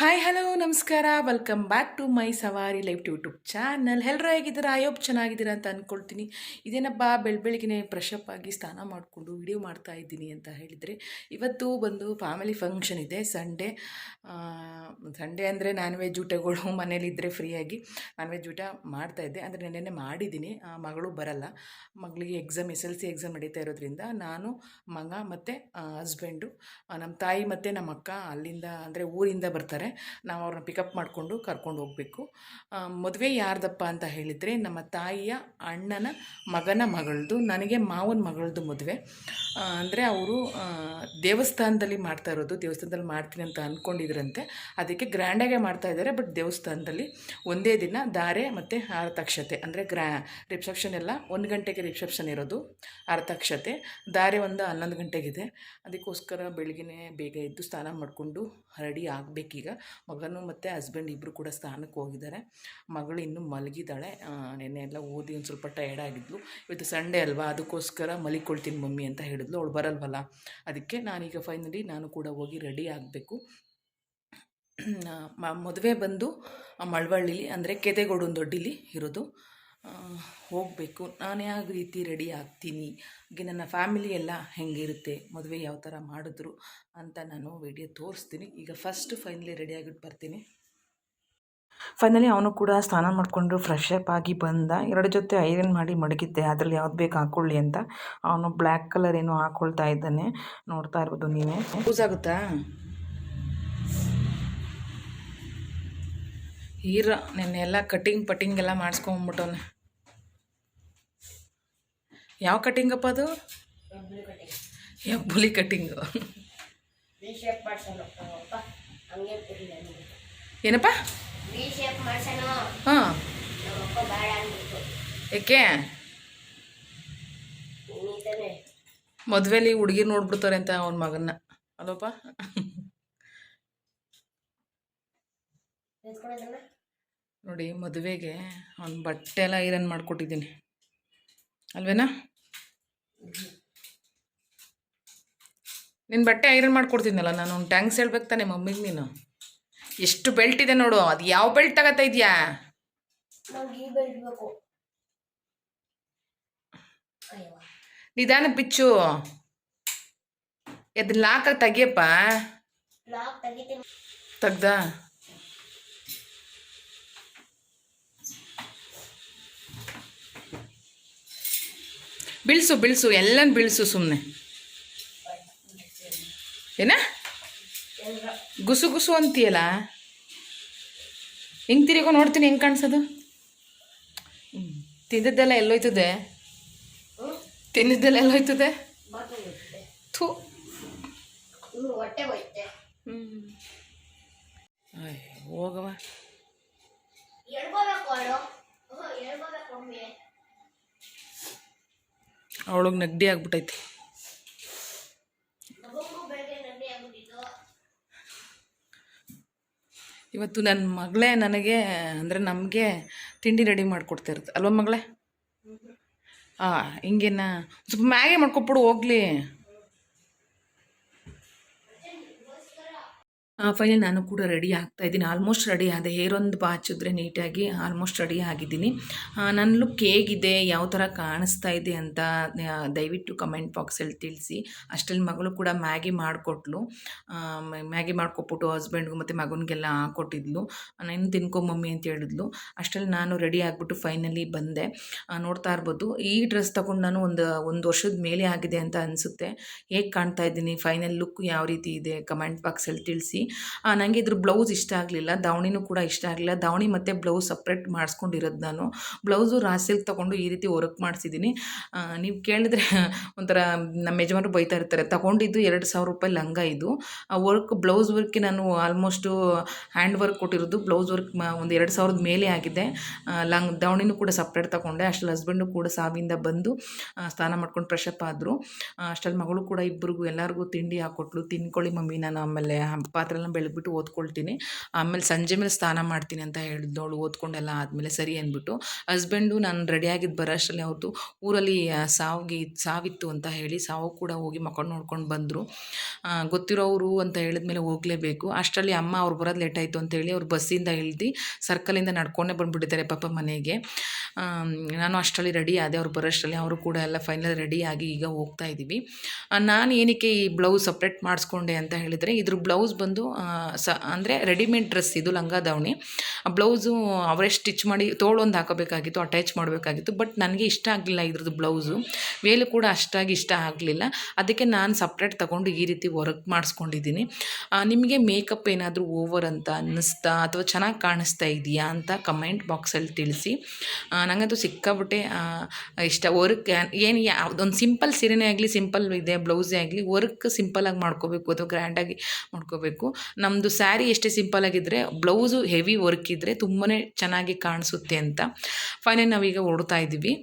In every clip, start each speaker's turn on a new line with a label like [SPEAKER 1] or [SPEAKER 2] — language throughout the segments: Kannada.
[SPEAKER 1] ಹಾಯ್ ಹಲೋ ನಮಸ್ಕಾರ. ವೆಲ್ಕಮ್ ಬ್ಯಾಕ್ ಟು ಮೈ ಸವಾರಿ ಟು ಯೂಟ್ಯೂಬ್ ಚಾನಲ್ ಎಲ್ಲರೂ ಹೇಗಿದ್ದೀರಾ? ಹೋಪ್ ಚೆನ್ನಾಗಿದ್ದೀರಾ ಅಂತ ಅಂದ್ಕೊಳ್ತೀನಿ ಇದೇನಪ್ಪ ಬೆಳ ಬೆಳಗ್ಗೆ ಫ್ರೆಶಪ್ ಆಗಿ ಸ್ನಾನ ಮಾಡಿಕೊಂಡು ವಿಡಿಯೋ ಮಾಡ್ತಾ ಇದ್ದೀನಿ ಅಂತ ಹೇಳಿದರೆ, ಇವತ್ತು ಬಂದು ಫ್ಯಾಮಿಲಿ ಫಂಕ್ಷನ್ ಇದೆ ಸಂಡೇ ಸಂಡೇ ಅಂದರೆ ನಾನ್ ವೆಜ್ ಊಟಗಳು ಮನೇಲಿದ್ದರೆ ಫ್ರೀಯಾಗಿ ನಾನ್ ವೆಜ್ ಊಟ ಮಾಡ್ತಾಯಿದ್ದೆ ಅಂದರೆ ನೆನ್ನೆ ಮಾಡಿದ್ದೀನಿ. ಮಗಳು ಬರಲ್ಲ. ಮಗಳಿಗೆ exam S L C exam ನಡೀತಾ ಇರೋದ್ರಿಂದ ನಾನು, ಮಗ ಮತ್ತು ಹಸ್ಬೆಂಡು ನಮ್ಮ ತಾಯಿ ಮತ್ತು ನಮ್ಮ ಅಕ್ಕ ಅಲ್ಲಿಂದ, ಅಂದರೆ ಊರಿಂದ ಬರ್ತಾರೆ. ನಾವು ಅವ್ರನ್ನ ಪಿಕಪ್ ಮಾಡಿಕೊಂಡು ಕರ್ಕೊಂಡು ಹೋಗಬೇಕು. ಮದುವೆ ಯಾರ್ದಪ್ಪ ಅಂತ ಹೇಳಿದರೆ ನಮ್ಮ ತಾಯಿಯ ಅಣ್ಣನ ಮಗನ ಮಗಳದು ನನಗೆ ಮಾವನ ಮಗಳದು ಮದುವೆ. ಅಂದರೆ ಅವರು ದೇವಸ್ಥಾನದಲ್ಲಿ ಮಾಡ್ತಾ ಇರೋದು, ದೇವಸ್ಥಾನದಲ್ಲಿ ಮಾಡ್ತೀನಿ ಅಂತ ಅಂದ್ಕೊಂಡಿದ್ರಂತೆ ಅದಕ್ಕೆ ಗ್ರ್ಯಾಂಡಾಗೆ ಮಾಡ್ತಾ ಇದ್ದಾರೆ ಬಟ್ ದೇವಸ್ಥಾನದಲ್ಲಿ ಒಂದೇ ದಿನ ಧಾರೆ ಮತ್ತು ಆರತಕ್ಷತೆ. ಅಂದರೆ ಗ್ರಾ ರಿಸೆಪ್ಷನ್ ಎಲ್ಲ ಒಂದು ಗಂಟೆಗೆ ರಿಸೆಪ್ಷನ್ ಇರೋದು, ಆರತಕ್ಷತೆ. ಧಾರೆ ಒಂದು ಹನ್ನೊಂದು ಗಂಟೆಗಿದೆ. ಅದಕ್ಕೋಸ್ಕರ ಬೆಳಗ್ಗೆ ಬೇಗ ಎದ್ದು ಸ್ನಾನ ಮಾಡಿಕೊಂಡು ರೆಡಿ ಆಗಬೇಕೀಗ. ಮಗನು ಮತ್ತು ಹಸ್ಬೆಂಡ್ ಇಬ್ಬರು ಕೂಡ ಸ್ನಾನಕ್ಕೆ ಹೋಗಿದ್ದಾರೆ. ಮಗಳು ಇನ್ನೂ ಮಲಗಿದ್ದಾಳೆ. ನೆನ್ನೆ ಎಲ್ಲ ಓದಿ ಒಂದು ಸ್ವಲ್ಪ ಟಯರ್ಡ್ ಆಗಿದ್ಲು. ಇವತ್ತು ಸಂಡೇ ಅಲ್ವಾ? ಅದಕ್ಕೋಸ್ಕರ ಮಲಿಕೊಳ್ತೀನಿ ಮಮ್ಮಿ ಅಂತ ಹೇಳಿದ್ಲು. ಅವಳು ಬರಲ್ವಲ್ಲ? ಅದಕ್ಕೆ ನಾನೀಗ ಫೈನಲಿ ನಾನು ಕೂಡ ಹೋಗಿ ರೆಡಿ ಆಗಬೇಕು. ಮದುವೆ ಬಂದು ಮಳವಳ್ಳಿಲಿ ಅಂದರೆ ಕೆದೆಗೋಡು ದೊಡ್ಡಿಲಿ ಇರೋದು. ಹೋಗಬೇಕು. ನಾನು ಯಾವ ರೀತಿ ರೆಡಿ ಆಗ್ತೀನಿ. ಹಾಗೆ ನನ್ನ ಫ್ಯಾಮಿಲಿ ಎಲ್ಲ ಹೆಂಗಿರುತ್ತೆ, ಮದುವೆ ಯಾವ ಥರ ಮಾಡಿದ್ರು ಅಂತ ನಾನು ವಿಡಿಯೋ ತೋರಿಸ್ತೀನಿ. ಈಗ ಫಸ್ಟ್ ಫೈನಲಿ ರೆಡಿ ಆಗಿಬಿಟ್ಟು ಬರ್ತೀನಿ. ಫೈನಲಿ ಅವನು ಕೂಡ ಸ್ನಾನ ಮಾಡಿಕೊಂಡು ಫ್ರೆಶ್ ಅಪ್ ಆಗಿ ಬಂದ. ಎರಡು ಜೊತೆ ಐರನ್ ಮಾಡಿ ಮಡಗಿದ್ದೆ. ಅದರಲ್ಲಿ ಯಾವ್ದು ಬೇಕು ಹಾಕೊಳ್ಳಿ ಅಂತ. ಅವನು ಬ್ಲ್ಯಾಕ್ ಕಲರ್ ಏನೋ ಹಾಕ್ಕೊಳ್ತಾ ಇದ್ದಾನೆ. ನೋಡ್ತಾ ಇರ್ಬೋದು ನೀವೇ. ಯೂಸ್ ಆಗುತ್ತಾ? ಹೀರ ನೆನ್ನೆ ಎಲ್ಲ ಕಟಿಂಗ್ ಪಟಿಂಗ್ ಎಲ್ಲ ಮಾಡಿಸ್ಕೊಂಬಿಟ್ಟವನೆ. ಯಾವ ಕಟಿಂಗಪ್ಪ ಅದು?
[SPEAKER 2] ಯಾವ ಕೊಡಿಲ್ಲ ನನಗೆ
[SPEAKER 1] ಏನಪ್ಪ? ಹಾಂ. ಏಕೆ? ಮದ್ವೆಲಿ ಹುಡುಗಿ ನೋಡ್ಬಿಡ್ತಾರೆ ಅಂತ ಅವನ ಮಗನ್ನ. ಅಲ್ಲಪ್ಪ ನೋಡಿ ಮದುವೆಗೆ ಅವ್ನ ಬಟ್ಟೆ ಎಲ್ಲ ಐರನ್ ಮಾಡಿಕೊಟ್ಟಿದ್ದೀನಿ. ಅಲ್ವೇನಾ? ನಿನ್ನ ಬಟ್ಟೆ ಐರನ್ ಮಾಡ್ಕೊಡ್ತಿದ್ನಲ್ಲ ನಾನು ಒಂದು ಟ್ಯಾಂಕ್ಸ್ ಹೇಳ್ಬೇಕು ತಾನೆ ಮಮ್ಮಿಗೆ ನೀನು. ಎಷ್ಟು ಬೆಲ್ಟ್ ಇದೆ ನೋಡು ಅದು ಯಾವ ಬೆಲ್ಟ್ ತಗೋತಾ ಇದೆಯಾ? ನಿಧಾನ ಪಿಚ್ಚು ಎದ್ ಲಾಕಾಗಿ ತೆಗಿಯಪ್ಪ.
[SPEAKER 2] ಲಾಕ್ ತೆಗಿತೀನಿ.
[SPEAKER 1] ತೆಗ್ದ? ಬೀಳ್ಸು, ಬೀಳಿಸು, ಎಲ್ಲನ ಬೀಳ್ಸು ಸುಮ್ಮನೆ ಏನ? ಗುಸು ಗುಸು ಅಂತೀಯಲ್ಲ? ಹಿಂಗೆ ತಿರುಗೋ ನೋಡ್ತೀನಿ ಹೆಂಗೆ ಕಾಣಿಸೋದು? ತಿಂದಿದ್ದೆಲ್ಲ ಎಲ್ಲೋಯ್ತದೆ. ತಿಂದಿದ್ದೆಲ್ಲ ಎಲ್ಲೋಯ್ತದೆ. ಥೂ. ಹೋಗವ ಅವಳಿಗೆ ನೆಗಡಿ ಆಗ್ಬಿಟ್ಟೈತಿ. ಇವತ್ತು ನನ್ನ ಮಗಳೇ ನನಗೆ, ಅಂದರೆ ನಮಗೆ ತಿಂಡಿ ರೆಡಿ ಮಾಡಿಕೊಡ್ತಾ ಇರುತ್ತೆ ಅಲ್ವ ಮಗಳೇ? ಹಾಂ ಹಿಂಗೇನ ಸ್ವಲ್ಪ ಮ್ಯಾಗೆ ಮಾಡ್ಕೊಬಿಡು ಹೋಗ್ಲಿ. ಫೈನಲ್ ನಾನು ಕೂಡ ರೆಡಿ ಆಗ್ತಾ ಇದ್ದೀನಿ. ಆಲ್ಮೋಸ್ಟ್ ರೆಡಿ ಆದ ಹೇರ್ ಒಂದು ಬಾಚಿದ್ರೆ ನೀಟಾಗಿ ಆಲ್ಮೋಸ್ಟ್ ರೆಡಿ ಆಗಿದ್ದೀನಿ. ನನ್ನ ಲುಕ್ ಹೇಗಿದೆ? ಯಾವ ಥರ ಕಾಣಿಸ್ತಾ ಇದೆ ಅಂತ ದಯವಿಟ್ಟು ಕಮೆಂಟ್ ಬಾಕ್ಸಲ್ಲಿ ತಿಳಿಸಿ. ಅಷ್ಟರಲ್ಲಿ ಮಗಳು ಕೂಡ ಮ್ಯಾಗಿ ಮಾಡಿಕೊಟ್ಲು. ಮ್ಯಾಗಿ ಮಾಡ್ಕೊಟ್ಬಿಟ್ಟು ಹಸ್ಬೆಂಡ್ಗೂ ಮತ್ತು ಮಗನಿಗೆಲ್ಲ ಹಾಕ್ಕೊಟ್ಟಿದ್ಲು ನಾನು ತಿನ್ಕೊ ಮಮ್ಮಿ ಅಂತ ಹೇಳಿದ್ಲು. ಅಷ್ಟರಲ್ಲಿ ನಾನು ರೆಡಿ ಆಗಿಬಿಟ್ಟು ಫೈನಲಿ ಬಂದೆ. ನೋಡ್ತಾ ಇರ್ಬೋದು. ಈ ಡ್ರೆಸ್ ತಗೊಂಡು ನಾನು ಒಂದು ಒಂದು ವರ್ಷದ ಮೇಲೆ ಆಗಿದೆ ಅಂತ ಅನಿಸುತ್ತೆ. ಹೇಗೆ ಕಾಣ್ತಾ ಇದ್ದೀನಿ? ಫೈನಲ್ ಲುಕ್ ಯಾವ ರೀತಿ ಇದೆ? ಕಮೆಂಟ್ ಬಾಕ್ಸಲ್ಲಿ ತಿಳಿಸಿ. ನನಗೆ ಇದ್ರ ಬ್ಲೌಸ್ ಇಷ್ಟ ಆಗಲಿಲ್ಲ, ದಾವಣಿನೂ ಕೂಡ ಇಷ್ಟ ಆಗಲಿಲ್ಲ. ದಾವಣಿ ಮತ್ತು ಬ್ಲೌಸ್ ಸಪ್ರೇಟ್ ಮಾಡಿಸ್ಕೊಂಡಿರೋದು ನಾನು. ಬ್ಲೌಸು ರಾಸಿಲ್ಕ್ ತೊಗೊಂಡು ಈ ರೀತಿ ವರ್ಕ್ ಮಾಡಿಸಿದ್ದೀನಿ ನೀವು ಕೇಳಿದ್ರೆ ಒಂಥರ ನಮ್ಮ ಯಜಮಾನರು ಬೈತಾ ಇರ್ತಾರೆ, ತಗೊಂಡಿದ್ದು ಎರಡು ಸಾವಿರ ರೂಪಾಯಿ ಲಂಗ ಇದು. ವರ್ಕ್ ಬ್ಲೌಸ್ ವರ್ಕ್ಗೆ ನಾನು ಆಲ್ಮೋಸ್ಟು ಹ್ಯಾಂಡ್ ವರ್ಕ್ ಕೊಟ್ಟಿರೋದು ಬ್ಲೌಸ್ ವರ್ಕ್ ಒಂದು ಎರಡು ಸಾವಿರದ ಮೇಲೆ ಆಗಿದೆ. ಲಂಗ್, ದಾವಣಿನೂ ಕೂಡ ಸಪ್ರೇಟ್ ತೊಗೊಂಡೆ, ಅಷ್ಟರಲ್ಲಿ ಹಸ್ಬೆಂಡು ಕೂಡ ಸಾವಿಂದ ಬಂದು ಸ್ನಾನ ಮಾಡ್ಕೊಂಡು ಫ್ರೆಶಪ್ ಆದರು. ಅಷ್ಟರಲ್ಲಿ ಮಗಳು ಕೂಡ ಇಬ್ಬರಿಗೂ ಎಲ್ಲರಿಗೂ ತಿಂಡಿ ಹಾಕ್ಕೊಟ್ಲು ತಿನ್ಕೊಳ್ಳಿ ಮಮ್ಮಿ, ನಾನು ಆಮೇಲೆ ಪಾತ್ರೆ ಪೇಪರೆಲ್ಲ ಬೆಳಗ್ಬಿಟ್ಟು ಓದ್ಕೊಳ್ತೀನಿ. ಆಮೇಲೆ ಸಂಜೆ ಮೇಲೆ ಸ್ನಾನ ಮಾಡ್ತೀನಿ ಅಂತ ಹೇಳಿದ್ನೋಳು ಓದ್ಕೊಂಡೆಲ್ಲ ಆದಮೇಲೆ ಸರಿ ಅಂದ್ಬಿಟ್ಟು. ಹಸ್ಬೆಂಡು ನಾನು ರೆಡಿಯಾಗಿದ್ದು ಬರೋಷ್ಟರಲ್ಲಿ ಅವ್ರದ್ದು ಊರಲ್ಲಿ ಸಾವಿಗೆ ಸಾವಿತ್ತು ಅಂತ ಹೇಳಿ ಸಾವು ಕೂಡ ಹೋಗಿ ಮಕ್ಕಳು ನೋಡ್ಕೊಂಡು ಬಂದರು. ಗೊತ್ತಿರೋರು ಅಂತ ಹೇಳಿದ್ಮೇಲೆ ಹೋಗಲೇಬೇಕು. ಅಷ್ಟರಲ್ಲಿ ಅಮ್ಮ ಅವ್ರು ಬರೋದು ಲೇಟ್ ಆಯಿತು ಅಂತೇಳಿ ಅವ್ರು ಬಸ್ಸಿಂದ ಇಳಿದು ಸರ್ಕಲಿಂದ ನಡ್ಕೊಂಡೇ ಬಂದುಬಿಟ್ಟಿದ್ದಾರೆ ಪಾಪ ಮನೆಗೆ. ನಾನು ಅಷ್ಟರಲ್ಲಿ ರೆಡಿ ಆದೆ, ಅವ್ರು ಬರೋಷ್ಟರಲ್ಲಿ ಅವರು ಕೂಡ ಎಲ್ಲ ಫೈನಲ್ ರೆಡಿಯಾಗಿ ಈಗ ಹೋಗ್ತಾ ಇದ್ದೀವಿ ನಾನು ಏನಕ್ಕೆ ಈ ಬ್ಲೌಸ್ ಸಪ್ರೇಟ್ ಮಾಡಿಸ್ಕೊಂಡೆ ಅಂತ ಹೇಳಿದರೆ ಇದ್ರ ಬ್ಲೌಸ್ ಬಂದು ಸ, ಅಂದರೆ ರೆಡಿಮೇಡ್ ಡ್ರೆಸ್ ಇದು ಲಂಗ ದಾವಣಿ. ಆ ಬ್ಲೌಸು ಅವರೇ ಸ್ಟಿಚ್ ಮಾಡಿ ತೋಳೊಂದು ಹಾಕೋಬೇಕಾಗಿತ್ತು ಅಟ್ಯಾಚ್ ಮಾಡಬೇಕಾಗಿತ್ತು ಬಟ್ ನನಗೆ ಇಷ್ಟ ಆಗಲಿಲ್ಲ ಇದ್ರದ್ದು ಬ್ಲೌಸು ವೇಲು ಕೂಡ ಅಷ್ಟಾಗಿ ಇಷ್ಟ ಆಗಲಿಲ್ಲ. ಅದಕ್ಕೆ ನಾನು ಸಪ್ರೇಟ್ ತಗೊಂಡು ಈ ರೀತಿ ವರ್ಕ್ ಮಾಡಿಸ್ಕೊಂಡಿದ್ದೀನಿ. ನಿಮಗೆ ಮೇಕಪ್ ಏನಾದರೂ ಓವರ್ ಅಂತ ಅನ್ನಿಸ್ತಾ ಅಥವಾ ಚೆನ್ನಾಗಿ ಕಾಣಿಸ್ತಾ ಇದೆಯಾ ಅಂತ ಕಮೆಂಟ್ ಬಾಕ್ಸಲ್ಲಿ ತಿಳಿಸಿ. ನನಗಂತೂ ಸಿಕ್ಕಾಬಿಟ್ಟೆ ಇಷ್ಟ. ವರ್ಕ್ ಏನು ಯಾವುದೊಂದು ಸಿಂಪಲ್ ಸೀರೆನೇ ಆಗಲಿ ಸಿಂಪಲ್ ಇದೆ ಬ್ಲೌಸೇ ಆಗಲಿ ವರ್ಕ್ ಸಿಂಪಲಾಗಿ ಮಾಡ್ಕೋಬೇಕು ಅಥವಾ ಗ್ರ್ಯಾಂಡಾಗಿ ಮಾಡ್ಕೋಬೇಕು. ನಮ್ಮದು ಸ್ಯಾರಿ ಎಷ್ಟೇ ಸಿಂಪಲ್ ಆಗಿದ್ದರೆ ಬ್ಲೌಸು ಹೆವಿ ವರ್ಕ್ ಇದ್ದರೆ ತುಂಬಾ ಚೆನ್ನಾಗಿ ಕಾಣಿಸುತ್ತೆ ಅಂತ. ಫೈನಲ್ ನಾವೀಗ ಓಡ್ತಾ ಇದ್ದೀವಿ.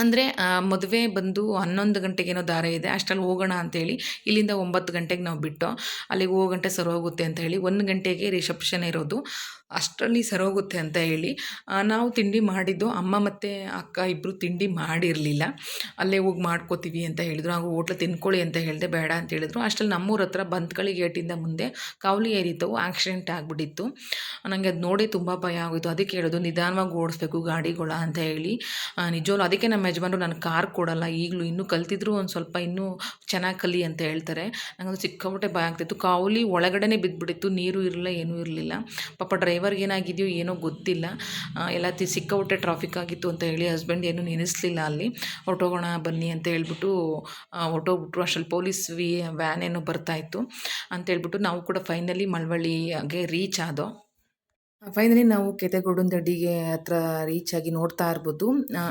[SPEAKER 1] ಅಂದರೆ ಮದುವೆ ಬಂದು ಹನ್ನೊಂದು ಗಂಟೆಗೇನೋ ದಾರ ಇದೆ, ಅಷ್ಟರಲ್ಲಿ ಹೋಗೋಣ ಅಂತೇಳಿ ಇಲ್ಲಿಂದ ಒಂಬತ್ತು ಗಂಟೆಗೆ ನಾವು ಬಿಟ್ಟು, ಅಲ್ಲಿಗೆ ಹೋಗೋ ಗಂಟೆ ಹೋಗುತ್ತೆ ಅಂತ ಹೇಳಿ ಒಂದು ಗಂಟೆಗೆ ರಿಸೆಪ್ಷನ್ ಇರೋದು. ಅಷ್ಟರಲ್ಲಿ ಸರೋಗುತ್ತೆ ಅಂತ ಹೇಳಿ ನಾವು ತಿಂಡಿ ಮಾಡಿದ್ದು ಅಮ್ಮ ಮತ್ತು ಅಕ್ಕ ಇಬ್ಬರು ತಿಂಡಿ ಮಾಡಿರಲಿಲ್ಲ. ಅಲ್ಲೇ ಹೋಗಿ ಮಾಡ್ಕೋತೀವಿ ಅಂತ ಹೇಳಿದ್ರು, ಹಾಗೂ ಹೋಟ್ಲು ತಿನ್ಕೊಳ್ಳಿ ಅಂತ ಹೇಳಿದೆ, ಬೇಡ ಅಂತ ಹೇಳಿದ್ರು. ಅಷ್ಟರಲ್ಲಿ ನಮ್ಮೂರ ಹತ್ರ ಬಂತ್ಕಳಿ ಗೇಟಿಂದ ಮುಂದೆ ಕಾವಲಿ ಏರಿತವು ಆಕ್ಸಿಡೆಂಟ್ ಆಗಿಬಿಟ್ಟಿತ್ತು. ನನಗೆ ಅದು ನೋಡಿ ತುಂಬ ಭಯ ಆಗೋಯಿತು. ಅದಕ್ಕೆ ಹೇಳೋದು, ನಿಧಾನವಾಗಿ ಓಡಿಸ್ಬೇಕು ಗಾಡಿಗಳ ಅಂತ ಹೇಳಿ. ನಿಜವಾಗ್ಲು ಅದಕ್ಕೆ ನಮ್ಮ ಯಜಮಾನರು ನಾನು ಕಾರ್ ಕೊಡಲ್ಲ, ಈಗಲೂ ಇನ್ನೂ ಕಲ್ತಿದ್ರು ಒಂದು ಸ್ವಲ್ಪ ಇನ್ನೂ ಚೆನ್ನಾಗಿ ಕಲಿ ಅಂತ ಹೇಳ್ತಾರೆ. ನನಗದು ಸಿಕ್ಕಾಪಟ್ಟೆ ಭಯ ಆಗ್ತಿತ್ತು. ಕಾವಲಿ ಒಳಗಡೆನೇ ಬಿದ್ದುಬಿಟ್ಟಿತ್ತು ನೀರು ಇರಲಿಲ್ಲ, ಏನೂ ಇರಲಿಲ್ಲ. ಪಾಪ ಡ್ರೈವರ್ಗೆ ಏನಾಗಿದೆಯೋ ಏನೋ ಗೊತ್ತಿಲ್ಲ. ಎಲ್ಲ ತಿ, ಸಿಕ್ಕಾಪಟ್ಟೆ ಟ್ರಾಫಿಕ್ ಆಗಿತ್ತು ಅಂತ ಹೇಳಿ ಹಸ್ಬೆಂಡ್ ಏನೂ ನೆನೆಸ್ಲಿಲ್ಲ ಅಲ್ಲಿ. ಹೊರ್ಟೋಗೋಣ, ಬನ್ನಿ ಅಂತ ಹೇಳ್ಬಿಟ್ಟು ಹೊರಟೋಗ್ಬಿಟ್ರು. ಅಷ್ಟರಲ್ಲಿ ಪೊಲೀಸ್ ವಿ ವ್ಯಾನ್ ಏನೋ ಬರ್ತಾಯಿತ್ತು ಅಂತ ಹೇಳ್ಬಿಟ್ಟು ನಾವು ಕೂಡ ಫೈನಲಿ ಮಳವಳ್ಳಿಗೆ ರೀಚ್ ಆದೋ ಫೈನಲಿ ನಾವು ಕೆತೆಗೋಡನ್ ದಡ್ಡಿಗೆ ಹತ್ರ ರೀಚ್ ಆಗಿ ನೋಡ್ತಾ ಇರ್ಬೋದು.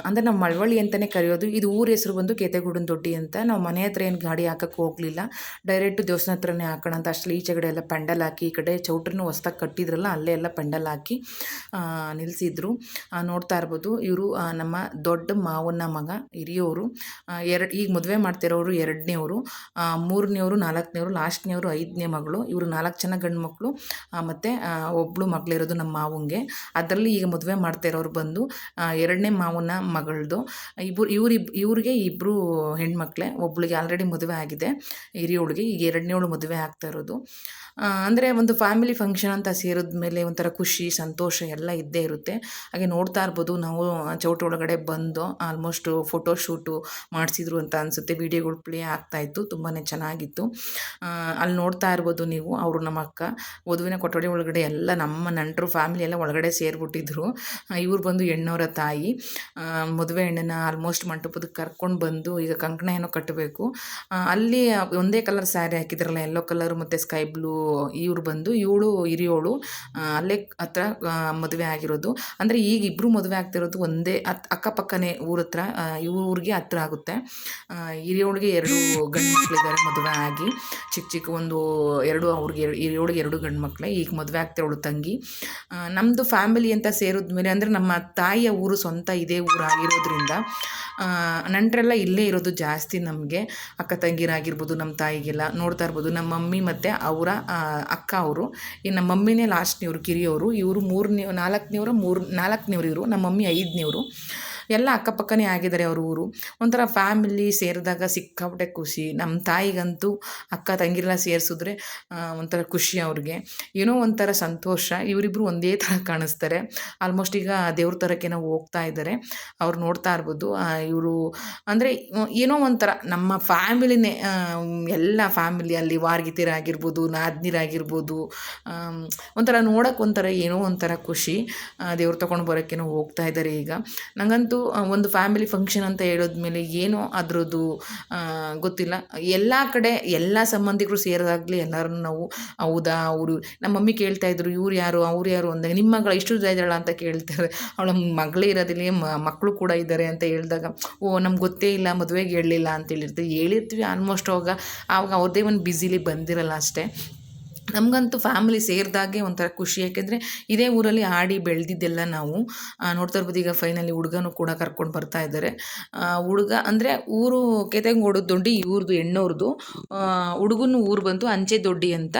[SPEAKER 1] ಅಂದರೆ ನಾವು ಮಳವಳ್ಳಿ ಅಂತಲೇ ಕರೆಯೋದು, ಇದು ಊರ ಹೆಸರು ಬಂದು ಕೆತೆಗೋಡನ್ ದೊಡ್ಡಿ ಅಂತ. ನಾವು ಮನೆ ಹತ್ರ ಏನು ಗಾಡಿ ಹಾಕಕ್ಕೆ ಹೋಗಲಿಲ್ಲ. ಡೈರೆಕ್ಟ್ ದೇವಸ್ಥಾನ ಹತ್ರನೇ ಹಾಕೋಣ ಅಂತ ಅಷ್ಟರಲ್ಲಿ ಈಚೆಗಡೆ ಎಲ್ಲ ಪೆಂಡಲ್ ಹಾಕಿ, ಈ ಕಡೆ ಚೌಟ್ರನ್ನು ಹೊಸ್ದಾಗಿ ಕಟ್ಟಿದ್ರಲ್ಲ, ಅಲ್ಲೇ ಎಲ್ಲ ಪೆಂಡಲ್ ಹಾಕಿ ನಿಲ್ಲಿಸಿದ್ರು ನೋಡ್ತಾ ಇರ್ಬೋದು. ಇವರು ನಮ್ಮ ದೊಡ್ಡ ಮಾವನ ಮಗ ಹಿರಿಯವರು ಎರಡು, ಈಗ ಮದುವೆ ಮಾಡ್ತಿರೋರು ಎರಡನೇವರು ಮೂರನೇವರು, ನಾಲ್ಕನೇವರು ಲಾಸ್ಟ್ನೇವರು ಐದನೇ ಮಗಳು. ಇವರು ನಾಲ್ಕು ಜನ ಗಂಡು ಮಕ್ಕಳು ಮತ್ತು ಒಬ್ಬಳು ಮಗಳಿರೋದು ನಮ್ಮ ಮಾವಂಗೆ. ಅದರಲ್ಲಿ ಈಗ ಮದುವೆ ಮಾಡ್ತಾ ಇರೋರು ಬಂದು ಎರಡನೇ ಮಾವನ ಮಗಳದು. ಇಬ್ಬರು ಇವ್ರಿಬ್, ಇವ್ರಿಗೆ ಇಬ್ಬರು ಹೆಣ್ಮಕ್ಳೆ. ಒಬ್ಬಳಿಗೆ ಆಲ್ರೆಡಿ ಮದುವೆ ಆಗಿದೆ. ಹಿರಿಯೋಳಿಗೆ ಈಗ ಎರಡನೇವಳು ಮದುವೆ ಆಗ್ತಾ ಇರೋದು. ಅಂದರೆ ಒಂದು ಫ್ಯಾಮಿಲಿ ಫಂಕ್ಷನ್ ಅಂತ ಸೇರಿದ ಮೇಲೆ ಒಂಥರ ಖುಷಿ, ಸಂತೋಷ ಎಲ್ಲ ಇದ್ದೇ ಇರುತ್ತೆ. ಹಾಗೆ ನೋಡ್ತಾ ಇರ್ಬೋದು, ನಾವು ಚೌಟ ಒಳಗಡೆ ಬಂದು ಆಲ್ಮೋಸ್ಟ್ ಫೋಟೋ ಶೂಟು ಮಾಡಿಸಿದ್ರು ಅಂತ ಅನಿಸುತ್ತೆ. ವಿಡಿಯೋಗಳು ಪ್ಲೇ ಆಗ್ತಾಯಿತ್ತು ತುಂಬಾ ಚೆನ್ನಾಗಿತ್ತು. ಅಲ್ಲಿ ನೋಡ್ತಾ ಇರ್ಬೋದು ನೀವು, ಅವರು ನಮ್ಮ ಅಕ್ಕ. ವಧುವಿನ ಕೊಠಡಿ ಒಳಗಡೆ ಎಲ್ಲ ನಮ್ಮ ನೆಂಟರು ಫ್ಯಾಮಿಲಿ ಎಲ್ಲ ಒಳಗಡೆ ಸೇರಿಬಿಟ್ಟಿದ್ರು. ಇವ್ರು ಬಂದು ಹೆಣ್ಣವರ ತಾಯಿ. ಮದುವೆ ಹೆಣ್ಣನ್ನ ಆಲ್ಮೋಸ್ಟ್ ಮಂಟಪದಕ್ಕೆ ಕರ್ಕೊಂಡು ಬಂದು ಈಗ ಕಂಕಣ ಏನೋ ಕಟ್ಟಬೇಕು ಅಲ್ಲಿ ಒಂದೇ ಕಲರ್ ಸ್ಯಾರಿ ಹಾಕಿದ್ರಲ್ಲ ಎಲ್ಲೋ ಕಲರ್ ಮತ್ತು ಸ್ಕೈ ಬ್ಲೂ ಇವ್ರು ಬಂದು ಇವಳು, ಹಿರಿಯೋಳು ಅಲ್ಲೇ ಹತ್ರ ಮದುವೆ ಆಗಿರೋದು. ಅಂದರೆ ಈಗ ಇಬ್ಬರು ಮದುವೆ ಆಗ್ತಿರೋದು ಒಂದೇ ಅತ್, ಅಕ್ಕಪಕ್ಕನೇ ಊರ ಹತ್ರ ಇವ್ರಿಗೆ ಹತ್ರ ಆಗುತ್ತೆ. ಹಿರಿಯೋಳಿಗೆ ಎರಡು ಗಂಡು ಮಕ್ಕಳಿದ್ದಾರೆ ಮದುವೆ ಆಗಿ. ಚಿಕ್ಕ ಚಿಕ್ಕ ಒಂದು ಎರಡು ಅವ್ರಿಗೆ, ಹಿರಿಯೋಳಿಗೆ ಎರಡು ಗಂಡು ಮಕ್ಕಳೇ ಈಗ ಮದುವೆ ಆಗ್ತಿರೋಳು ತಂಗಿ. ನಮ್ಮದು ಫ್ಯಾಮಿಲಿ ಅಂತ ಸೇರಿದ್ಮೇಲೆ ಅಂದರೆ ನಮ್ಮ ತಾಯಿಯ ಊರು ಸ್ವಂತ ಇದೇ ಊರಾಗಿರೋದ್ರಿಂದ ನಂಟರೆಲ್ಲ ಇಲ್ಲೇ ಇರೋದು ಜಾಸ್ತಿ ನಮಗೆ. ಅಕ್ಕ ತಂಗಿರಾಗಿರ್ಬೋದು ನಮ್ಮ ತಾಯಿಗೆಲ್ಲ ನೋಡ್ತಾ ಇರ್ಬೋದು. ನಮ್ಮ ಮಮ್ಮಿ ಮತ್ತು ಅವರ ಅಕ್ಕ ಅವರು. ಈ ನಮ್ಮ ಮಮ್ಮಿನೇ ಲಾಸ್ಟ್ನೇವ್ರು ಕಿರಿಯವರು. ಇವರು ಮೂರನೇ, ನಾಲ್ಕನೇವ್ರು, ಮೂರು, ನಾಲ್ಕನೇವ್ರು ಇವರು. ನಮ್ಮ ಮಮ್ಮಿ ಐದನೇವ್ರು. ಎಲ್ಲ ಅಕ್ಕಪಕ್ಕನೇ ಆಗಿದ್ದಾರೆ ಅವ್ರ ಊರು. ಒಂಥರ ಫ್ಯಾಮಿಲಿ ಸೇರಿದಾಗ ಸಿಕ್ಕಾಪಟ್ಟೆ ಖುಷಿ. ನಮ್ಮ ತಾಯಿಗಂತೂ ಅಕ್ಕ ತಂಗಿರೆಲ್ಲ ಸೇರಿಸಿದ್ರೆ ಒಂಥರ ಖುಷಿ ಅವ್ರಿಗೆ. ಏನೋ ಒಂಥರ ಸಂತೋಷ. ಇವರಿಬ್ಬರು ಒಂದೇ ಥರ ಕಾಣಿಸ್ತಾರೆ. ಆಲ್ಮೋಸ್ಟ್ ಈಗ ದೇವ್ರ ಥರಕ್ಕೇನೋ ಹೋಗ್ತಾ ಇದ್ದಾರೆ. ಅವ್ರು ನೋಡ್ತಾ ಇರ್ಬೋದು. ಇವರು, ಅಂದರೆ ಏನೋ ಒಂಥರ ನಮ್ಮ ಫ್ಯಾಮಿಲಿನೇ ಎಲ್ಲ ಫ್ಯಾಮಿಲಿ ಅಲ್ಲಿ ವಾರ್ಗಿತಿರಾಗಿರ್ಬೋದು, ನಾದ್ನಿರಾಗಿರ್ಬೋದು ಒಂಥರ ನೋಡೋಕೆ ಒಂಥರ ಏನೋ ಒಂಥರ ಖುಷಿ. ದೇವ್ರು ತೊಗೊಂಡು ಬರೋಕ್ಕೇನೋ ಹೋಗ್ತಾ ಇದ್ದಾರೆ ಈಗ. ನನಗಂತೂ ಆ, ಒಂದು ಫ್ಯಾಮಿಲಿ ಫಂಕ್ಷನ್ ಅಂತ ಹೇಳಿದ್ಮೇಲೆ ಏನೋ ಅದರದ್ದು ಗೊತ್ತಿಲ್ಲ. ಎಲ್ಲ ಕಡೆ ಎಲ್ಲ ಸಂಬಂಧಿಕರು ಸೇರೋದಾಗಲಿ ಎಲ್ಲರನ್ನು ನಾವು ಹೌದಾ ಅವರು ನಮ್ಮ ಮಮ್ಮಿ ಕೇಳ್ತಾ ಇದ್ರು ಇವ್ರು ಯಾರು ಅವ್ರು ಯಾರು? ಅಂದಾಗ ನಿಮ್ಮ ಮಗಳ ಇಷ್ಟು ಇದ್ದಾಳ? ಅಂತ ಕೇಳ್ತಾರೆ. ಅವಳ ಮಗಳೇ ಇರೋದಿಲ್ಲ ಮಕ್ಕಳು ಕೂಡ ಇದ್ದಾರೆ ಅಂತ ಹೇಳಿದಾಗ ಓ ನಮ್ಗೆ ಗೊತ್ತೇ ಇಲ್ಲ ಮದುವೆಗೆ ಹೇಳಲಿಲ್ಲ ಅಂತ ಹೇಳಿರ್ತೀವಿ. ಹೇಳಿರ್ತೀವಿ ಆಲ್ಮೋಸ್ಟ್ ಅವಾಗ ಆವಾಗ ಅವ್ರದ್ದೇ ಒಂದು ಬ್ಯುಸಿಲಿ ಬಂದಿರಲ್ಲ ಅಷ್ಟೇ. ನಮಗಂತೂ ಫ್ಯಾಮಿಲಿ ಸೇರಿದಾಗೆ ಒಂಥರ ಖುಷಿ. ಯಾಕೆಂದರೆ ಇದೇ ಊರಲ್ಲಿ ಆಡಿ ಬೆಳೆದಿದ್ದೆಲ್ಲ ನಾವು ನೋಡ್ತಾ ಇರ್ಬೋದು. ಈಗ ಫೈನಲಿ ಹುಡುಗನೂ ಕೂಡ ಕರ್ಕೊಂಡು ಬರ್ತಾ ಇದ್ದಾರೆ. ಹುಡುಗ, ಅಂದರೆ ಊರು ಕೆತೆಂಗೋಡು ದೊಡ್ಡಿ ಇವ್ರದ್ದು ಹೆಣ್ಣೋರ್ದು ಹುಡುಗನ ಊರು ಬಂತು ಅಂಚೆ ದೊಡ್ಡಿ ಅಂತ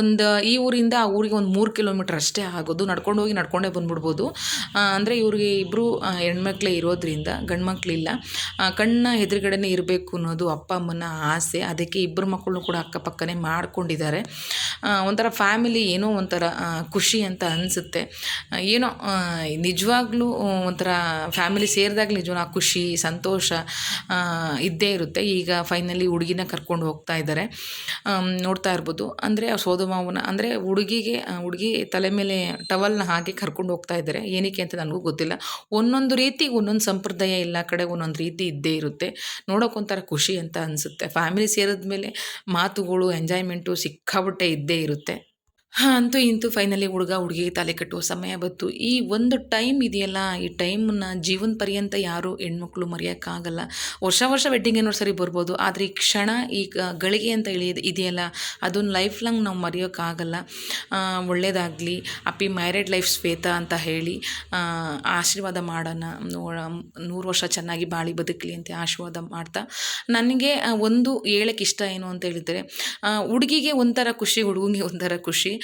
[SPEAKER 1] ಒಂದು, ಈ ಊರಿಂದ ಆ ಊರಿಗೆ ಒಂದು ಮೂರು ಕಿಲೋಮೀಟ್ರ್ ಅಷ್ಟೇ ಆಗೋದು. ನಡ್ಕೊಂಡು ಹೋಗಿ ನಡ್ಕೊಂಡೇ ಬಂದ್ಬಿಡ್ಬೋದು. ಅಂದರೆ ಇವ್ರಿಗೆ ಇಬ್ಬರು ಹೆಣ್ಮಕ್ಳೇ ಇರೋದ್ರಿಂದ ಗಂಡು ಮಕ್ಕಳಿಲ್ಲ ಕಣ್ಣ ಎದುರುಗಡೆನೇ ಇರಬೇಕು ಅನ್ನೋದು ಅಪ್ಪ ಅಮ್ಮನ ಆಸೆ. ಅದಕ್ಕೆ ಇಬ್ಬರು ಮಕ್ಕಳನ್ನು ಕೂಡ ಅಕ್ಕಪಕ್ಕನೇ ಮಾಡ್ಕೊಂಡಿದ್ದಾರೆ. ಒಂಥರ ಫ್ಯಾಮಿಲಿ ಏನೋ ಒಂಥರ ಖುಷಿ ಅಂತ ಅನಿಸುತ್ತೆ. ಏನೋ ನಿಜವಾಗ್ಲೂ ಒಂಥರ ಫ್ಯಾಮಿಲಿ ಸೇರಿದಾಗ ನಿಜವಾಗ ಆ ಖುಷಿ, ಸಂತೋಷ ಇದ್ದೇ ಇರುತ್ತೆ. ಈಗ ಫೈನಲಿ ಹುಡುಗಿನ ಕರ್ಕೊಂಡು ಹೋಗ್ತಾ ಇದ್ದಾರೆ. ನೋಡ್ತಾ ಇರ್ಬೋದು. ಅಂದರೆ ಸೋದು ಮಾವನ, ಅಂದರೆ ಹುಡುಗಿಗೆ ಹುಡುಗಿ ತಲೆ ಮೇಲೆ ಟವಲ್ನ ಹಾಕಿ ಕರ್ಕೊಂಡು ಹೋಗ್ತಾ ಇದ್ದಾರೆ. ಏನಕ್ಕೆ ಅಂತ ನನಗೂ ಗೊತ್ತಿಲ್ಲ. ಒಂದೊಂದು ರೀತಿ, ಒಂದೊಂದು ಸಂಪ್ರದಾಯ ಎಲ್ಲ ಕಡೆ ಒಂದೊಂದು ರೀತಿ ಇದ್ದೇ ಇರುತ್ತೆ. ನೋಡೋಕ್ಕೊಂಥರ ಖುಷಿ ಅಂತ ಅನಿಸುತ್ತೆ. ಫ್ಯಾಮಿಲಿ ಸೇರಿದ ಮೇಲೆ ಮಾತುಗಳು ಎಂಜಾಯ್ಮೆಂಟು ಸಿಕ್ಕಾಪಟ್ಟೆ ಇದ್ದೇ ಇರುತ್ತೆ. ಅಂತೂ ಇಂತೂ ಫೈನಲಿ ಹುಡುಗ ಹುಡುಗಿಗೆ ತಲೆ ಕಟ್ಟುವ ಸಮಯ ಬಂತು. ಈ ಒಂದು ಟೈಮ್ ಇದೆಯಲ್ಲ, ಈ ಟೈಮನ್ನ ಜೀವನ ಪರ್ಯಂತ ಯಾರು ಹೆಣ್ಮಕ್ಳು ಮರೆಯೋಕ್ಕಾಗಲ್ಲ. ವರ್ಷ ವರ್ಷ ವೆಡ್ಡಿಂಗ್ ಆ್ಯನಿವರ್ಸರಿ ಬರ್ಬೋದು, ಆದರೆ ಈ ಕ್ಷಣ, ಈ ಗಳಿಗೆ ಅಂತ ಹೇಳಿ ಇದೆಯಲ್ಲ ಅದನ್ನು ಲೈಫ್ ಲಾಂಗ್ ನಾವು ಮರೆಯೋಕ್ಕಾಗಲ್ಲ ಒಳ್ಳೆಯದಾಗಲಿ ಅಪ್ಪಿ ಮ್ಯಾರಿಡ್ ಲೈಫ್ ಶ್ವೇತ ಅಂತ ಹೇಳಿ ಆಶೀರ್ವಾದ ಮಾಡೋಣ, ನೂರು ವರ್ಷ ಚೆನ್ನಾಗಿ ಬಾಳಿ ಬದುಕಲಿ ಅಂತ ಆಶೀರ್ವಾದ ಮಾಡ್ತಾ. ನನಗೆ ಒಂದು ಹೇಳಕ್ಕೆ ಇಷ್ಟ ಏನು ಅಂತ ಹೇಳಿದರೆ ಹುಡುಗಿಗೆ ಒಂಥರ ಖುಷಿ, ಹುಡುಗಿಗೆ ಒಂಥರ ಖುಷಿ.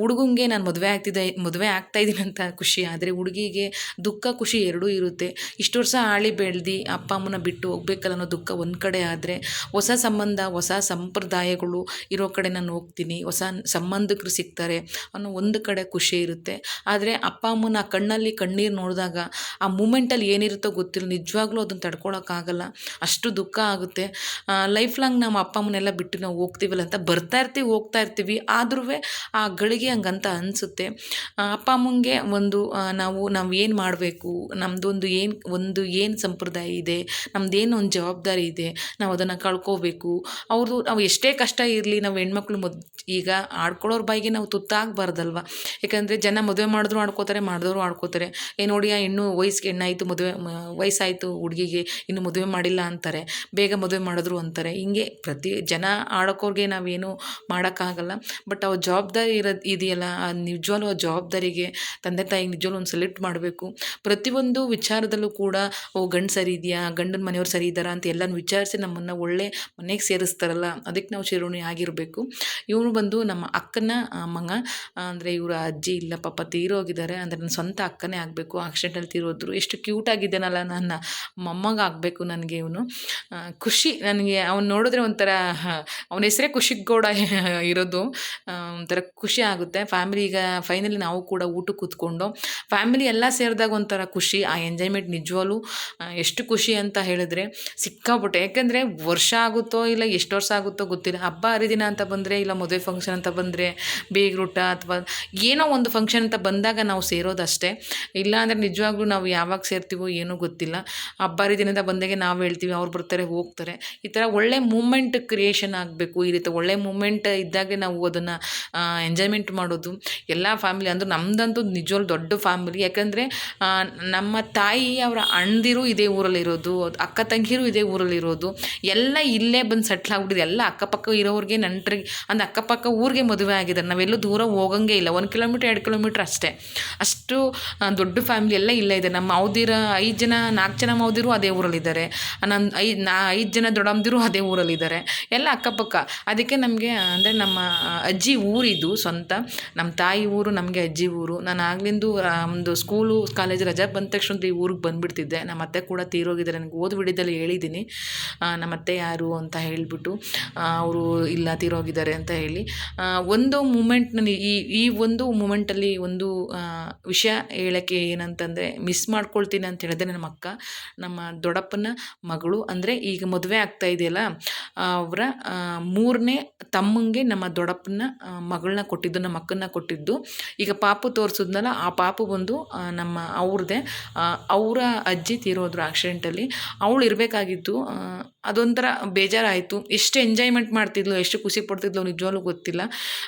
[SPEAKER 1] ಹುಡುಗಂಗೆ ನಾನು ಮದುವೆ ಆಗ್ತಿದ್ದೆ ಮದುವೆ ಆಗ್ತಾ ಇದ್ದೀನಿ ಅಂತ ಖುಷಿ. ಆದರೆ ಹುಡುಗಿಗೆ ದುಃಖ ಖುಷಿ ಎರಡೂ ಇರುತ್ತೆ. ಇಷ್ಟು ವರ್ಷ ಆಳಿ ಬೆಳೆದು ಅಪ್ಪ ಅಮ್ಮನ ಬಿಟ್ಟು ಹೋಗ್ಬೇಕಲ್ಲ ಅನ್ನೋ ದುಃಖ ಒಂದು ಕಡೆ ಆದರೆ ಹೊಸ ಸಂಬಂಧ, ಹೊಸ ಸಂಪ್ರದಾಯಗಳು ಇರೋ ಕಡೆ ನಾನು ಹೋಗ್ತೀನಿ, ಹೊಸ ಸಂಬಂಧಕರು ಸಿಗ್ತಾರೆ ಅನ್ನೋ ಒಂದು ಕಡೆ ಖುಷಿ ಇರುತ್ತೆ. ಆದರೆ ಅಪ್ಪ ಅಮ್ಮನ ಕಣ್ಣಲ್ಲಿ ಕಣ್ಣೀರು ನೋಡಿದಾಗ ಆ ಮೂಮೆಂಟಲ್ಲಿ ಏನಿರುತ್ತೋ ಗೊತ್ತಿಲ್ಲ. ನಿಜವಾಗ್ಲೂ ಅದನ್ನು ತಡ್ಕೊಳೋಕ್ಕಾಗಲ್ಲ ಅಷ್ಟು ದುಃಖ ಆಗುತ್ತೆ. ಲೈಫ್ ಲಾಂಗ್ ನಮ್ಮ ಅಪ್ಪ ಅಮ್ಮನೆಲ್ಲ ಬಿಟ್ಟು ನಾವು ಹೋಗ್ತೀವಲ್ಲ ಅಂತ ಬರ್ತಾ ಇರ್ತೀವಿ, ಹೋಗ್ತಾ ಇರ್ತೀವಿ. ಆದ್ರೂ ಗಳಿಗೆ ಹಂಗಂತ ಅನಿಸುತ್ತೆ. ಅಪ್ಪ ಅಮ್ಮಂಗೆ ಒಂದು ನಾವು ನಾವು ಏನು ಮಾಡಬೇಕು? ನಮ್ಮದೊಂದು ಏನು, ಒಂದು ಏನು ಸಂಪ್ರದಾಯ ಇದೆ? ನಮ್ಮದೇನು ಒಂದು ಜವಾಬ್ದಾರಿ ಇದೆ? ನಾವು ಅದನ್ನು ಕಳ್ಕೋಬೇಕು. ಅವ್ರದ್ದು ನಾವು ಎಷ್ಟೇ ಕಷ್ಟ ಇರಲಿ, ನಾವು ಹೆಣ್ಮಕ್ಳು ಮೊದ್, ಈಗ ಆಡ್ಕೊಳ್ಳೋರ ಬಾಯಿಗೆ ನಾವು ತುತ್ತಾಗಬಾರ್ದಲ್ವ? ಯಾಕಂದರೆ ಜನ ಮದುವೆ ಮಾಡಿದ್ರು ಆಡ್ಕೋತಾರೆ, ಮಾಡಿದವರು ಆಡ್ಕೋತಾರೆ. ಏ, ನೋಡಿ, ಆ ಹೆಣ್ಣು ವಯಸ್ಸಿಗೆ ಹೆಣ್ಣಾಯಿತು, ಮದುವೆ ವಯಸ್ಸಾಯಿತು ಹುಡುಗಿಗೆ, ಇನ್ನು ಮದುವೆ ಮಾಡಿಲ್ಲ ಅಂತಾರೆ. ಬೇಗ ಮದುವೆ ಮಾಡಿದ್ರು ಅಂತಾರೆ. ಹಿಂಗೆ ಪ್ರತಿ ಜನ ಆಡೋಕೋರ್ಗೆ ನಾವೇನು ಮಾಡೋಕ್ಕಾಗಲ್ಲ. ಬಟ್ ಅವ್ರ ಜವಾಬ್ದಾರಿ ಇರೋದು ಇದೆಯಲ್ಲ, ಆ ನಿಜವಾಗ್ಲೂ ಆ ಜವಾಬ್ದಾರಿಗೆ ತಂದೆ ತಾಯಿಗೆ ನಿಜವಾಗ್ಲೂ ಒಂದು ಸೆಲೆಕ್ಟ್ ಮಾಡಬೇಕು. ಪ್ರತಿಯೊಂದು ವಿಚಾರದಲ್ಲೂ ಕೂಡ, ಓ ಗಂಡು ಸರಿ ಇದೆಯಾ, ಗಂಡನ ಮನೆಯವ್ರು ಸರಿ ಇದ್ದಾರಾ ಅಂತ ಎಲ್ಲನೂ ವಿಚಾರಿಸಿ ನಮ್ಮನ್ನು ಒಳ್ಳೆ ಮನೆಗೆ ಸೇರಿಸ್ತಾರಲ್ಲ ಅದಕ್ಕೆ ನಾವು ಚಿರೋಣಿ ಆಗಿರಬೇಕು. ಇವನು ಬಂದು ನಮ್ಮ ಅಕ್ಕನ ಮಗ, ಅಂದರೆ ಇವರ ಅಜ್ಜಿ ಇಲ್ಲ, ಪಾಪ ತೀರೋಗಿದ್ದಾರೆ, ಅಂದರೆ ನನ್ನ ಸ್ವಂತ ಅಕ್ಕನೇ ಆಗಬೇಕು ಆಕ್ಸಿಡೆಂಟಲ್ಲಿ ತೀರೋದ್ರು. ಎಷ್ಟು ಕ್ಯೂಟ್ ಆಗಿದ್ದಾನಲ್ಲ ನನ್ನ ಮೊಮ್ಮಗ ಆಗಬೇಕು ನನಗೆ ಇವನು. ಖುಷಿ ನನಗೆ, ಅವ್ನು ನೋಡಿದ್ರೆ ಒಂಥರ ಅವನ ಹೆಸರೇ ಖುಷಿಗೌಡ ಇರೋದು. ಒಂಥರ ಖುಷಿ ಆಗುತ್ತೆ. ಫ್ಯಾಮಿಲಿ ಈಗ ಫೈನಲಿ ನಾವು ಕೂಡ ಊಟಕ್ಕೆ ಕೂತ್ಕೊಂಡು, ಫ್ಯಾಮಿಲಿ ಎಲ್ಲ ಸೇರಿದಾಗ ಒಂಥರ ಖುಷಿ, ಆ ಎಂಜಾಯ್ಮೆಂಟ್ ನಿಜವಾಗ್ಲೂ ಎಷ್ಟು ಖುಷಿ ಅಂತ ಹೇಳಿದ್ರೆ ಸಿಕ್ಕಾಪಟ್ಟೆ. ಯಾಕೆಂದರೆ ವರ್ಷ ಆಗುತ್ತೋ ಇಲ್ಲ ಎಷ್ಟು ವರ್ಷ ಆಗುತ್ತೋ ಗೊತ್ತಿಲ್ಲ. ಹಬ್ಬ, ಹರಿದಿನ ಅಂತ ಬಂದರೆ ಇಲ್ಲ ಮದುವೆ ಫಂಕ್ಷನ್ ಅಂತ ಬಂದರೆ ಬೇಗ್ರೂಟ ಅಥವಾ ಏನೋ ಒಂದು ಫಂಕ್ಷನ್ ಅಂತ ಬಂದಾಗ ನಾವು ಸೇರೋದಷ್ಟೇ. ಇಲ್ಲ ಅಂದರೆ ನಿಜವಾಗ್ಲೂ ನಾವು ಯಾವಾಗ ಸೇರ್ತೀವೋ ಏನೂ ಗೊತ್ತಿಲ್ಲ. ಹಬ್ಬ, ಹರಿದಿನದ ಬಂದಾಗೆ ನಾವು ಹೇಳ್ತೀವಿ, ಅವ್ರು ಬರ್ತಾರೆ, ಹೋಗ್ತಾರೆ. ಈ ಥರ ಒಳ್ಳೆ ಮೂಮೆಂಟ್ ಕ್ರಿಯೇಷನ್ ಆಗಬೇಕು. ಈ ರೀತಿ ಒಳ್ಳೆ ಮೂಮೆಂಟ್ ಇದ್ದಾಗೆ ನಾವು ಅದನ್ನು ಎಂಜಾಯ್ಮೆಂಟ್ ಮಾಡೋದು, ಎಲ್ಲ ಫ್ಯಾಮಿಲಿ ಅಂದ್ರೆ ನಮ್ಮದಂತೂ ನಿಜವಾಗ್ಲು ದೊಡ್ಡ ಫ್ಯಾಮಿಲಿ ಯಾಕಂದರೆ ನಮ್ಮ ತಾಯಿ ಅವರ ಅಣ್ಣದಿರು ಇದೇ ಊರಲ್ಲಿರೋದು ಅಕ್ಕ ತಂಗಿರು ಇದೇ ಊರಲ್ಲಿರೋದು ಎಲ್ಲ ಇಲ್ಲೇ ಬಂದು ಸೆಟ್ಲ್ ಆಗ್ಬಿಟ್ಟಿದೆ. ಎಲ್ಲ ಅಕ್ಕಪಕ್ಕ ಇರೋರಿಗೆ ನೆಂಟ್ರಿಗೆ ಅಂದರೆ ಅಕ್ಕಪಕ್ಕ ಊರಿಗೆ ಮದುವೆ ಆಗಿದ್ದಾರೆ. ನಾವೆಲ್ಲೂ ದೂರ ಹೋಗಂಗೆ ಇಲ್ಲ. ಒಂದು ಕಿಲೋಮೀಟ್ರ್ ಎರಡು ಕಿಲೋಮೀಟ್ರ್ ಅಷ್ಟೇ. ಅಷ್ಟು ದೊಡ್ಡ ಫ್ಯಾಮಿಲಿ ಎಲ್ಲ ಇಲ್ಲೇ ಇದೆ. ನಮ್ಮ ಮಾವದಿರ ಐದು ಜನ, ನಾಲ್ಕು ಜನ ಮಾವದಿರು ಅದೇ ಊರಲ್ಲಿದ್ದಾರೆ. ನನ್ನ ಐದು ನಾ, ಐದು ಜನ ದೊಡ್ಡಮ್ಮದಿರು ಅದೇ ಊರಲ್ಲಿದ್ದಾರೆ. ಎಲ್ಲ ಅಕ್ಕಪಕ್ಕ. ಅದಕ್ಕೆ ನಮಗೆ, ಅಂದರೆ ನಮ್ಮ ಅಜ್ಜಿ ಊರಿದು ಸ್ವಂತ. ನಮ್ಮ ತಾಯಿ ಊರು, ನಮಗೆ ಅಜ್ಜಿ ಊರು. ನಾನು ಆಗ್ಲಿಂದು ಒಂದು ಸ್ಕೂಲು ಕಾಲೇಜ್ ರಜೆ ಬಂದ ತಕ್ಷಣ ಈ ಊರಿಗೆ ಬಂದುಬಿಡ್ತಿದ್ದೆ. ನಮ್ಮ ಅತ್ತೆ ಕೂಡ ತೀರೋಗಿದ್ದಾರೆ. ನನಗೆ ಓದ್ ಹೇಳಿದ್ದೀನಿ ನಮ್ಮ ಅತ್ತೆ ಯಾರು ಅಂತ ಹೇಳಿಬಿಟ್ಟು ಅವರು ಇಲ್ಲ ತೀರೋಗಿದ್ದಾರೆ ಅಂತ ಹೇಳಿ. ಒಂದು ಮೂಮೆಂಟ್ ನನಗೆ ಈ ಈ ಒಂದು ಮೂಮೆಂಟಲ್ಲಿ ಒಂದು ವಿಷಯ ಹೇಳೋಕ್ಕೆ ಏನಂತಂದರೆ ಮಿಸ್ ಮಾಡ್ಕೊಳ್ತೀನಿ ಅಂತ ಹೇಳಿದ್ರೆ ನಮ್ಮ ಅಕ್ಕ. ನಮ್ಮ ದೊಡ್ಡಪ್ಪನ ಮಗಳು. ಅಂದರೆ ಈಗ ಮದುವೆ ಆಗ್ತಾ ಇದೆಯಲ್ಲ, ಅವರ ಮೂರನೇ ತಮ್ಮಂಗೆ ನಮ್ಮ ದೊಡ್ಡಪ್ಪನ ಮಗಳನ್ನ ಕೊಟ್ಟಿದ್ದು, ನಮ್ಮ ಅಕ್ಕನ ಕೊಟ್ಟಿದ್ದು. ಈಗ ಪಾಪು ತೋರಿಸಿದ್ನಲ್ಲ, ಆ ಪಾಪು ಬಂದು ನಮ್ಮ ಅವ್ರದ್ದೇ ಅವರ ಅಜ್ಜಿ ತೀರೋದ್ರು ಆಕ್ಸಿಡೆಂಟಲ್ಲಿ ಅವಳು ಇರಬೇಕಾಗಿತ್ತು. ಅದೊಂಥರ ಬೇಜಾರಾಯಿತು. ಎಷ್ಟು ಎಂಜಾಯ್ಮೆಂಟ್ ಮಾಡ್ತಿದ್ಲು, ಎಷ್ಟು ಖುಷಿ ಪಡ್ತಿದ್ಲು ನಿಜವಾಗ್ಲೂ ಗೊತ್ತಿಲ್ಲ.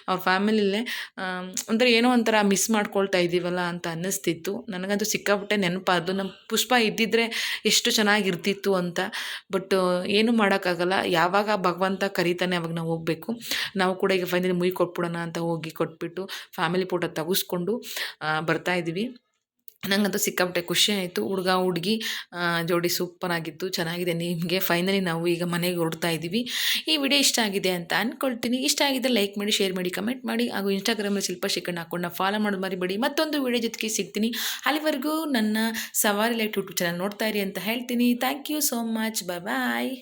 [SPEAKER 1] ಅವ್ರ ಫ್ಯಾಮಿಲಿಲೇ ಒಂಥರ ಏನೋ ಒಂಥರ ಮಿಸ್ ಮಾಡ್ಕೊಳ್ತಾ ಇದ್ದೀವಲ್ಲ ಅಂತ ಅನ್ನಿಸ್ತಿತ್ತು. ನನಗಂತೂ ಸಿಕ್ಕಾಪಟ್ಟೆ ನೆನಪಾದ್ದು ನಮ್ಮ ಪುಷ್ಪ ಇದ್ದಿದ್ರೆ ಎಷ್ಟು ಚೆನ್ನಾಗಿರ್ತಿತ್ತು ಅಂತ. ಬಟ್, ಏನು ಮಾಡೋಕ್ಕಾಗಲ್ಲ. ಯಾವಾಗ ಭಗವಂತ ಕರೀತಾನೆ ಅವಾಗ ನಾವು ಹೋಗಬೇಕು. ನಾವು ಕೂಡ ಈಗ ಫೈನಲಿ ಮುಯಿ ಕೊಟ್ಬಿಡೋಣ ಅಂತ ಹೋಗಿ ಕೊಟ್ಬಿಟ್ಟು ಫ್ಯಾಮಿಲಿ ಫೋಟೋ ತೆಗೆಸ್ಕೊಂಡು ಬರ್ತಾ ಇದ್ದೀವಿ ನಂಗಂತೂ ಸಿಕ್ಕಾಪಟ್ಟೆ ಖುಷಿ ಆಯಿತು. ಹುಡುಗ, ಹುಡುಗಿ ಜೋಡಿ ಸೂಪರ್ ಆಗಿತ್ತು, ಚೆನ್ನಾಗಿದೆ. ನಿಮಗೆ ಫೈನಲಿ ನಾವು ಈಗ ಮನೆಗೆ ಹೊರಡ್ತಾ ಇದ್ದೀವಿ. ಈ ವಿಡಿಯೋ ಇಷ್ಟ ಆಗಿದೆ ಅಂತ ಅಂದ್ಕೊಳ್ತೀನಿ ಇಷ್ಟ ಆಗಿದೆ ಲೈಕ್ ಮಾಡಿ ಶೇರ್ ಮಾಡಿ ಕಮೆಂಟ್ ಮಾಡಿ. ಹಾಗೂ ಇನ್ಸ್ಟಾಗ್ರಾಮಲ್ಲಿ ಶಿಲ್ಪ ಶಿಕ್ಷಣ ಹಾಕೊಂಡು ಫಾಲೋ ಮಾಡೋದು ಮರಿಬೇಡಿ. ಮತ್ತೊಂದು ವಿಡಿಯೋ ಜೊತೆಗೆ ಸಿಗ್ತೀನಿ. ಅಲ್ಲಿವರೆಗೂ ನನ್ನ ಸವಾರಿ ಲೈಟ್ ಯೂಟ್ಯೂಬ್ ಚಾನಲ್ ನೋಡ್ತಾ ಇರಿ ಅಂತ ಹೇಳ್ತೀನಿ. Thank you so much bye